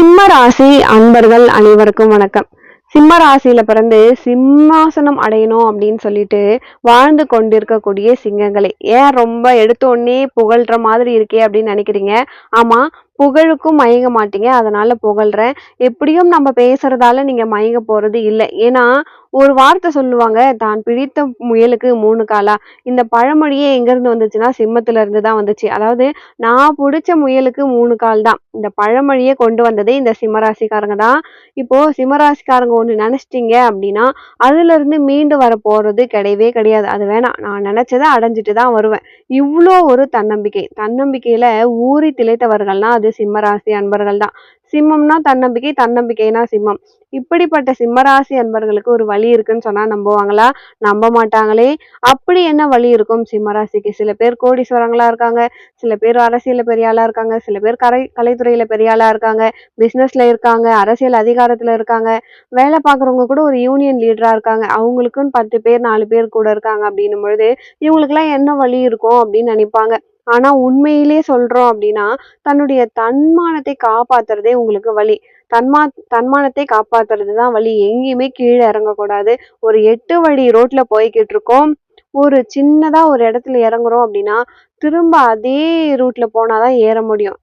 சிம்ம ராசி அன்பர்கள் அனைவருக்கும் வணக்கம். சிம்ம ராசியில பிறந்து சிம்மாசனம் அடையணும் அப்படின்னு சொல்லிட்டு வாழ்ந்து கொண்டிருக்கக்கூடிய சிங்கங்களே. ஏன் ரொம்ப எடுத்த உடனே புகழ்ற மாதிரி இருக்கே அப்படின்னு நினைக்கிறீங்க? ஆமா புகழுக்கும் மயங்க மாட்டீங்க. அதனால புகழ்றேன். எப்படியும் நம்ம பேசுறதால நீங்க மயங்க போறது இல்லை. ஏன்னா ஒரு வார்த்தை சொல்லுவாங்க தான் பிடித்த முயலுக்கு மூணு காலா. இந்த பழமொழியே எங்கேருந்து வந்துச்சுன்னா சிம்மத்துல இருந்து தான் வந்துச்சு. அதாவது நான் பிடிச்ச முயலுக்கு மூணு கால் தான். இந்த பழமொழியே கொண்டு வந்ததே இந்த சிம்மராசிக்காரங்க தான். இப்போ சிம்மராசிக்காரங்க ஒன்று நினைச்சிட்டீங்க அப்படின்னா அதுல இருந்து மீண்டு வர போறது கிடையவே கிடையாது. அது வேணாம். நான் நினைச்சதை அடைஞ்சிட்டு தான் வருவேன். இவ்வளோ ஒரு தன்னம்பிக்கை. தன்னம்பிக்கையில ஊறி திளைத்தவர்கள்னா அது சிம்மராசி அன்பர்கள் தான். சிம்மம்னா தன்னம்பிக்கை தன்னம்பிக்கைனா சிம்மம். இப்படிப்பட்ட சிம்மராசி அன்பர்களுக்கு ஒரு வழி இருக்குன்னு சொன்னா நம்புவாங்களா? நம்ப மாட்டாங்களே. அப்படி என்ன வழி இருக்கும் சிம்மராசிக்கு? சில பேர் கோடீஸ்வரங்களா இருக்காங்க சில பேர் அரசியல பெரிய ஆளா இருக்காங்க சில பேர் கலை கலைத்துறையில பெரிய ஆளா இருக்காங்க பிசினஸ்ல இருக்காங்க அரசியல் அதிகாரத்துல இருக்காங்க. வேலை பார்க்குறவங்க கூட ஒரு யூனியன் லீடரா இருக்காங்க. அவங்களுக்குன்னு பத்து பேர் நாலு பேர் கூட இருக்காங்க அப்படின்னும் பொழுது இவங்களுக்குலாம் என்ன வழி இருக்கும் அப்படின்னு நினைப்பாங்க. ஆனா உண்மையிலே சொல்றோம் அப்படின்னா தன்னுடைய தன்மானத்தை காப்பாத்துறதே உங்களுக்கு வழி தன்மா தன்மானத்தை காப்பாத்துறது தான் வழி எங்கேயுமே கீழே இறங்கக்கூடாது. ஒரு எட்டு வழி ரோட்ல போய்கிட்டு இருக்கோம். ஒரு சின்னதா ஒரு இடத்துல இறங்குறோம் அப்படின்னா திரும்ப அதே ரூட்ல போனாதான் ஏற முடியும்.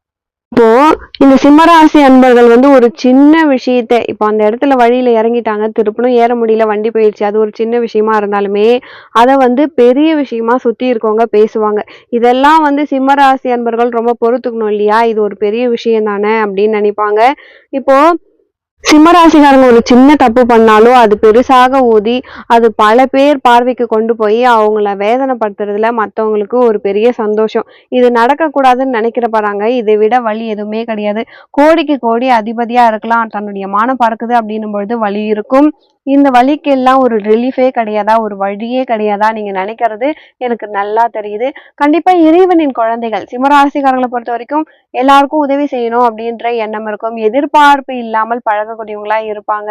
இப்போ இந்த சிம்மராசி அன்பர்கள் வந்து ஒரு சின்ன விஷயத்த இப்போ அந்த இடத்துல வழியில இறங்கிட்டாங்க திருப்பணும் ஏற முடியல வண்டி போயிடுச்சு அது ஒரு சின்ன விஷயமா இருந்தாலுமே அதை வந்து பெரிய விஷயமா சுத்தி இருக்கவங்க பேசுவாங்க. இதெல்லாம் வந்து சிம்மராசி அன்பர்கள் ரொம்ப பொறுத்துக்கணும் இல்லையா? இது ஒரு பெரிய விஷயம் தானே அப்படின்னு நினைப்பாங்க. இப்போ சிம்மராசிகாரங்க ஒரு சின்ன தப்பு பண்ணாலும் அது பெருசாக ஊதி அது பல பேர் பார்வைக்கு கொண்டு போய் அவங்கள வேதனைப்படுத்துறதுல மற்றவங்களுக்கு ஒரு பெரிய சந்தோஷம். இது நடக்கக்கூடாதுன்னு நினைக்கிற பாருங்க. இதை விட வழி எதுவுமே கிடையாது. கோடிக்கு கோடி அதிபதியா இருக்கலாம். தன்னுடைய மானம் பறக்குது அப்படின்னும் பொழுது வழி இருக்கும். இந்த வழிக்கெல்லாம் ஒரு ரிலீஃபே கிடையாதா? ஒரு வழியே கிடையாதா? நீங்க நினைக்கிறது எனக்கு நல்லா தெரியுது. கண்டிப்பா இறைவனின் குழந்தைகள் சிம்மராசிக்காரங்களை பொறுத்த வரைக்கும் எல்லாருக்கும் உதவி செய்யணும் அப்படின்ற எண்ணம் இருக்கும். எதிர்பார்ப்பு இல்லாமல் பழகக்கூடியவங்களா இருப்பாங்க.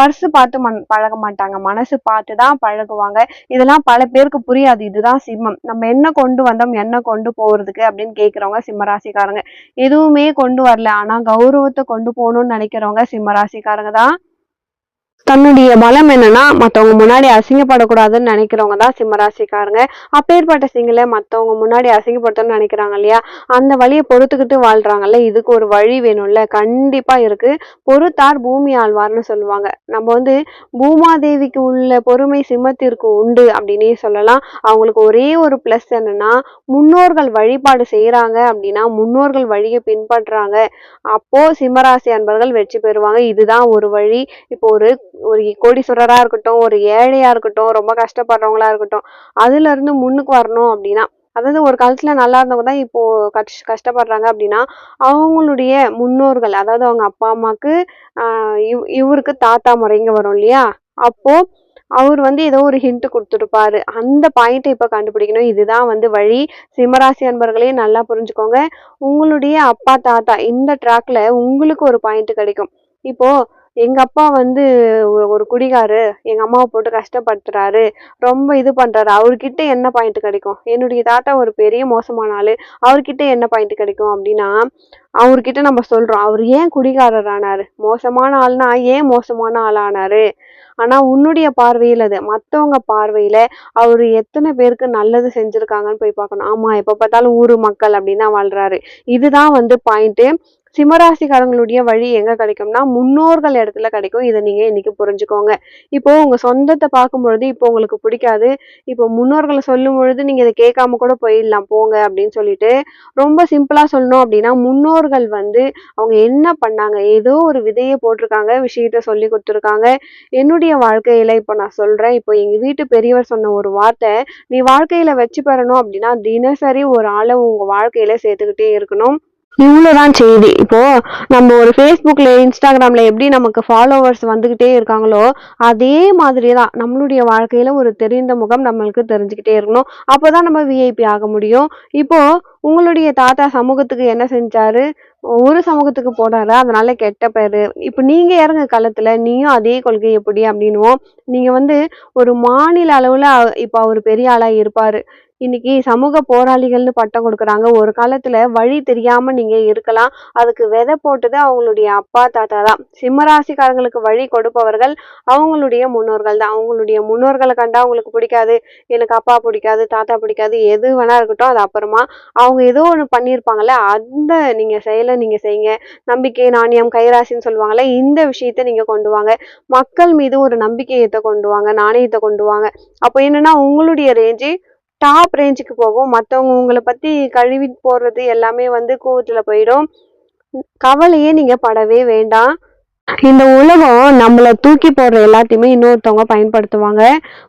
பர்சு பார்த்து மண் பழக மாட்டாங்க. மனசு பார்த்து தான் பழகுவாங்க. இதெல்லாம் பல பேருக்கு புரியாது. இதுதான் சிம்மம். நம்ம என்ன கொண்டு வந்தோம் என்ன கொண்டு போறதுக்கு அப்படின்னு கேட்குறவங்க சிம்மராசிக்காரங்க. எதுவுமே கொண்டு வரல. ஆனா கௌரவத்தை கொண்டு போகணும்னு நினைக்கிறவங்க சிம்மராசிக்காரங்க தான். தன்னுடைய பலம் என்னன்னா மற்றவங்க முன்னாடி அசிங்கப்படக்கூடாதுன்னு நினைக்கிறவங்க தான் சிம்மராசிக்காரங்க. அப்பேற்பட்ட சிங்களை மற்றவங்க முன்னாடி அசிங்கப்படுத்தணும்னு நினைக்கிறாங்க இல்லையா? அந்த வழியை பொறுத்துக்கிட்டு வாழ்றாங்கல்ல. இதுக்கு ஒரு வழி வேணும்ல. கண்டிப்பா இருக்கு. பொறுத்தார் பூமி ஆழ்வார்னு சொல்லுவாங்க. நம்ம வந்து பூமாதேவிக்கு உள்ள பொறுமை சிம்மத்திற்கு உண்டு அப்படின்னே சொல்லலாம். அவங்களுக்கு ஒரே ஒரு பிளஸ் என்னன்னா முன்னோர்கள் வழிபாடு செய்யறாங்க அப்படின்னா முன்னோர்கள் வழியை பின்பற்றுறாங்க அப்போ சிம்மராசி அன்பர்கள் வெற்றி பெறுவாங்க. இதுதான் ஒரு வழி. இப்போ ஒரு ஒரு கோடீஸ்வரராக இருக்கட்டும் ஒரு ஏழையாக இருக்கட்டும் ரொம்ப கஷ்டப்படுறவங்களா இருக்கட்டும் அதுலேருந்து முன்னுக்கு வரணும் அப்படின்னா அதாவது ஒரு காலத்தில் நல்லா இருந்தவங்க தான் இப்போது கஷ் கஷ்டப்படுறாங்க அப்படின்னா அவங்களுடைய முன்னோர்கள் அதாவது அவங்க அப்பா அம்மாவுக்கு இவ் இவருக்கு தாத்தா முறைங்க வரும் இல்லையா? அப்போது அவர் வந்து ஏதோ ஒரு ஹிண்ட் கொடுத்துருப்பாரு. அந்த பாயிண்ட்டை இப்போ கண்டுபிடிக்கணும். இதுதான் வந்து வழி. சிம்மராசி அன்பர்களே நல்லா புரிஞ்சுக்கோங்க. உங்களுடைய அப்பா தாத்தா இந்த ட்ராக்ல உங்களுக்கு ஒரு பாயிண்ட் கிடைக்கும். இப்போ எங்க அப்பா வந்து ஒரு- குடிகாரு எங்க அம்மாவை போட்டு கஷ்டப்படுத்துறாரு. ரொம்ப இது பண்றாரு. அவர்கிட்ட என்ன பாயிண்ட் கிடைக்கும்? என்னுடைய தாத்தா ஒரு பெரிய மோசமான ஆளு. அவர்கிட்ட என்ன பாயிண்ட் கிடைக்கும் அப்படின்னா அவர்கிட்ட நம்ம சொல்றோம். அவர் ஏன் குடிகாரர் ஆனாரு மோசமான ஆள்னா ஏன் மோசமான ஆள் ஆனாரு ஆனா உன்னுடைய பார்வையில் அது மற்றவங்க பார்வையில அவர் எத்தனை பேருக்கு நல்லது செஞ்சிருக்காங்கன்னு போய் பார்க்கணும். ஆமா எப்ப பார்த்தாலும் ஊரு மக்கள் அப்படின்னு தான் வாழ்றாரு. இதுதான் வந்து பாயிண்ட் சிம்மராசிக்காரங்களுடைய வழி எங்க கிடைக்கும்னா முன்னோர்கள் இடத்துல கிடைக்கும். இதை நீங்க இன்னைக்கு புரிஞ்சுக்கோங்க. இப்போ உங்க சொந்தத்தை பார்க்கும் பொழுது இப்போ உங்களுக்கு பிடிக்காது. இப்போ முன்னோர்களை சொல்லும் பொழுது நீங்க இதை கேட்காம கூட போயிடலாம் போங்க அப்படின்னு சொல்லிட்டு ரொம்ப சிம்பிளா சொல்லணும் அப்படின்னா முன்னோர்கள் வந்து அவங்க என்ன பண்ணாங்க? ஏதோ ஒரு விதையை போட்டிருக்காங்க விஷயத்த சொல்லி கொடுத்துருக்காங்க. என்னுடைய வாழ்க்கையில இப்போ நான் சொல்றேன் இப்போ எங்க வீட்டு பெரியவர் சொன்ன ஒரு வார்த்தை நீ வாழ்க்கையில வச்சு பெறணும் அப்படின்னா தினசரி ஒரு ஆளை உங்க வாழ்க்கையில சேர்த்துக்கிட்டே இருக்கணும். இவ்வளோதான் செய்தி. இப்போ நம்ம ஒரு ஃபேஸ்புக்கில் இன்ஸ்டாகிராமில் எப்படி நமக்கு ஃபாலோவர்ஸ் வந்துக்கிட்டே இருக்காங்களோ அதே மாதிரி தான் நம்மளுடைய வாழ்க்கையில் ஒரு தெரிந்த முகம் நம்மளுக்கு தெரிஞ்சுக்கிட்டே இருக்கணும். அப்போ தான் நம்ம விஐபி ஆக முடியும். இப்போது உங்களுடைய தாத்தா சமூகத்துக்கு என்ன செஞ்சாரு? ஒரு சமூகத்துக்கு போனாரு? அதனால கெட்ட பேரு. இப்போ நீங்க இறங்க காலத்தில் நீயும் அதே கொள்கை எப்படி? அப்படின்னுவோம். நீங்க வந்து ஒரு மாநில அளவுல இப்போ அவர் பெரிய ஆளா இருப்பாரு. இன்னைக்கு சமூக போராளிகள்னு பட்டம் கொடுக்குறாங்க. ஒரு காலத்துல வழி தெரியாம நீங்க இருக்கலாம். அதுக்கு விதை போட்டது அவங்களுடைய அப்பா தாத்தா தான். சிம்மராசிக்காரங்களுக்கு வழி கொடுப்பவர்கள் அவங்களுடைய முன்னோர்கள் தான். அவங்களுடைய முன்னோர்களை கண்டா அவங்களுக்கு பிடிக்காது. எனக்கு அப்பா பிடிக்காது தாத்தா பிடிக்காது எது வேணா இருக்கட்டும் அது அப்புறமா அவங்க ஏதோ ஒன்று பண்ணியிருப்பாங்கல்ல அந்த நீங்க செயலை நீங்க செய்யுங்க. நம்பிக்கை நாணயம் கைராசின்னு சொல்லுவாங்கல்ல இந்த விஷயத்த நீங்க கொண்டு வாங்க. மக்கள் மீது ஒரு நம்பிக்கையத்தை கொண்டு வாங்க நாணயத்தை கொண்டு வாங்க. அப்போ என்னன்னா உங்களுடைய ரேஞ்சு டாப் ரேஞ்சுக்கு போகும். மற்றவங்க உங்களை பத்தி கழுவி போடுறது எல்லாமே வந்து கூவத்துல போயிடும். கவலையே நீங்க படவே வேண்டாம். இந்த உலகம் நம்மள தூக்கி போடுற எல்லாத்தையுமே இன்னொருத்தவங்க பயன்படுத்துவாங்க.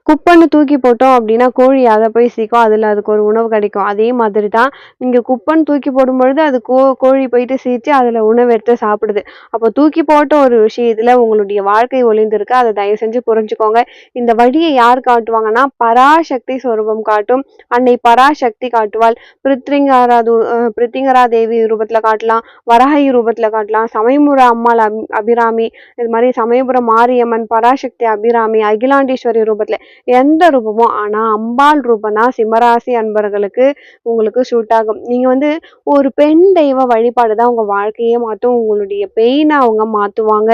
குப்பைன்னு தூக்கி போட்டோம் அப்படின்னா கோழி அதை போய் சீக்கும் அதில் அதுக்கு ஒரு உணவு கிடைக்கும். அதே மாதிரி தான் நீங்கள் குப்பைன்னு தூக்கி போடும் பொழுது அது கோ கோழி போயிட்டு சீச்சு அதில் உணவு எடுத்து சாப்பிடுது. அப்போ தூக்கி போட்ட ஒரு விஷயத்தில் உங்களுடைய வாழ்க்கை ஒளிந்திருக்கு. அதை தயவு செஞ்சு புரிஞ்சுக்கோங்க. இந்த வழியை யார் காட்டுவாங்கன்னா பராசக்தி சொரூபம் காட்டும். அன்னை பராசக்தி காட்டுவாள். பிருத்திங்கராது பிருத்திங்கரா தேவி ரூபத்தில் காட்டலாம். வராகி ரூபத்தில் காட்டலாம். சமயமுற அம்மாள் அபி அபிராமி இது மாதிரி சமயபுரம் மாரியம்மன் பராசக்தி அபிராமி அகிலாண்டீஸ்வரி ரூபத்தில் எந்த ரூபமோ ஆனால் அம்பாள் ரூபம் தான் சிம்மராசி அன்பர்களுக்கு உங்களுக்கு சூட் ஆகும். நீங்கள் வந்து ஒரு பெண் தெய்வ வழிபாடு தான் உங்கள் வாழ்க்கையே மாற்றும் உங்களுடைய பெயினை அவங்க மாற்றுவாங்க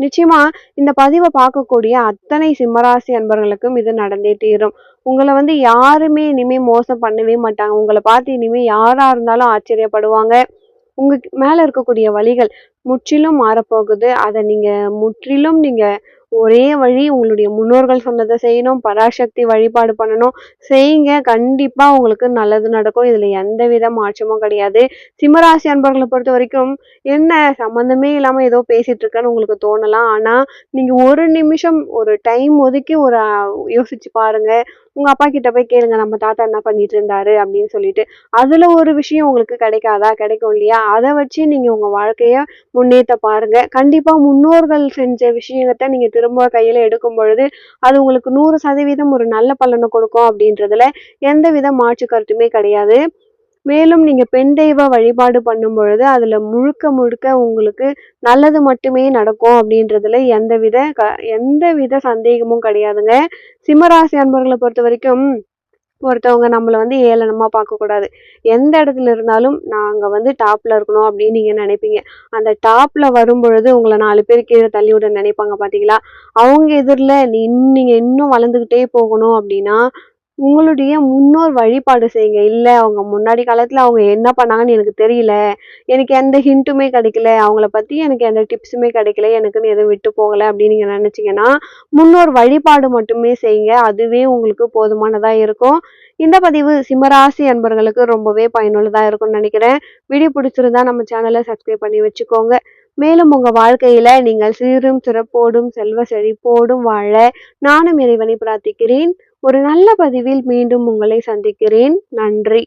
நிச்சயமா இந்த பதிவை பார்க்கக்கூடிய அத்தனை சிம்மராசி அன்பர்களுக்கும் இது நடந்தே தீரும். உங்களை வந்து யாருமே இனிமே மோசம் பண்ணவே மாட்டாங்க. உங்களை பார்த்து இனிமே யாரா இருந்தாலும் ஆச்சரியப்படுவாங்க. உங்க மேல இருக்கக்கூடிய வழிகள் முற்றிலும் மாறப்போகுது. அதை நீங்கள் முற்றிலும் நீங்கள் ஒரே வழி உங்களுடைய முன்னோர்கள் சொன்னதை செய்யணும் பராசக்தி வழிபாடு பண்ணணும். செய்யுங்க. கண்டிப்பா உங்களுக்கு நல்லது நடக்கும். இதுல எந்த வித மாற்றமும் கிடையாது. சிம்மராசி அன்பர்களை பொறுத்த வரைக்கும் என்ன சம்மந்தமே இல்லாம ஏதோ பேசிட்டு இருக்கேன்னு உங்களுக்கு தோணலாம். ஆனா நீங்க ஒரு நிமிஷம் ஒரு டைம் ஒதுக்கி ஒரு யோசிச்சு பாருங்க. உங்க அப்பா கிட்ட போய் கேளுங்க நம்ம தாத்தா என்ன பண்ணிட்டு இருந்தாரு அப்படின்னு சொல்லிட்டு. அதுல ஒரு விஷயம் உங்களுக்கு கிடைக்காதா? கிடைக்கும் இல்லையா? அதை வச்சு நீங்க உங்க வாழ்க்கைய முன்னேற்ற பாருங்க. கண்டிப்பா முன்னோர்கள் செஞ்ச விஷயத்த நீங்க திரும்ப கையில எடுக்கும் பொழுது அது உங்களுக்கு நூறு சதவீதம் ஒரு நல்ல பலனை கொடுக்கும் அப்படின்றதுல எந்த வித மாற்று கருத்துமே கிடையாது. மேலும் நீங்க பெண் தெய்வ வழிபாடு பண்ணும் பொழுது அதுல முழுக்க முழுக்க உங்களுக்கு நல்லது மட்டுமே நடக்கும் அப்படின்றதுல எந்தவித க எந்தவித சந்தேகமும் கிடையாதுங்க. சிம்மராசி அன்பர்களை பொறுத்த வரைக்கும் ஒருத்தவங்க நம்மள வந்து ஏளனமா பார்க்கக்கூடாது. எந்த இடத்துல இருந்தாலும் நாங்க வந்து டாப்ல இருக்கணும் அப்படின்னு நீங்க நினைப்பீங்க. அந்த டாப்ல வரும் பொழுது உங்களை நாலு பேர் கீழே தள்ளி விட நினைப்பாங்க பாத்தீங்களா? அவங்க எதிரில் நீ நீங்கள் நீங்க இன்னும் வளர்ந்துகிட்டே போகணும் அப்படின்னா உங்களுடைய முன்னோர் வழிபாடு செய்யுங்க. இல்லை அவங்க முன்னாடி காலத்தில் அவங்க என்ன பண்ணாங்கன்னு எனக்கு தெரியல. எனக்கு எந்த ஹிண்ட்டுமே கிடைக்கல. அவங்கள பற்றி எனக்கு எந்த டிப்ஸுமே கிடைக்கல. எனக்குன்னு எதுவும் விட்டு போகலை அப்படின்னு நீங்கள் நினச்சிங்கன்னா முன்னோர் வழிபாடு மட்டுமே செய்யுங்க. அதுவே உங்களுக்கு போதுமானதாக இருக்கும். இந்த பதிவு சிம்மராசி அன்பர்களுக்கு ரொம்பவே பயனுள்ளதாக இருக்கும்னு நினைக்கிறேன். வீடியோ பிடிச்சிருந்தா நம்ம சேனலை சப்ஸ்கிரைப் பண்ணி வச்சுக்கோங்க. மேலும் உங்க வாழ்க்கையில நீங்கள் சீரும் சிறப்போடும் செல்வ செழிப்போடும் வாழ நானும் இறைவனை பிரார்த்திக்கிறேன். ஒரு நல்ல பதிவில் மீண்டும் உங்களை சந்திக்கிறேன். நன்றி.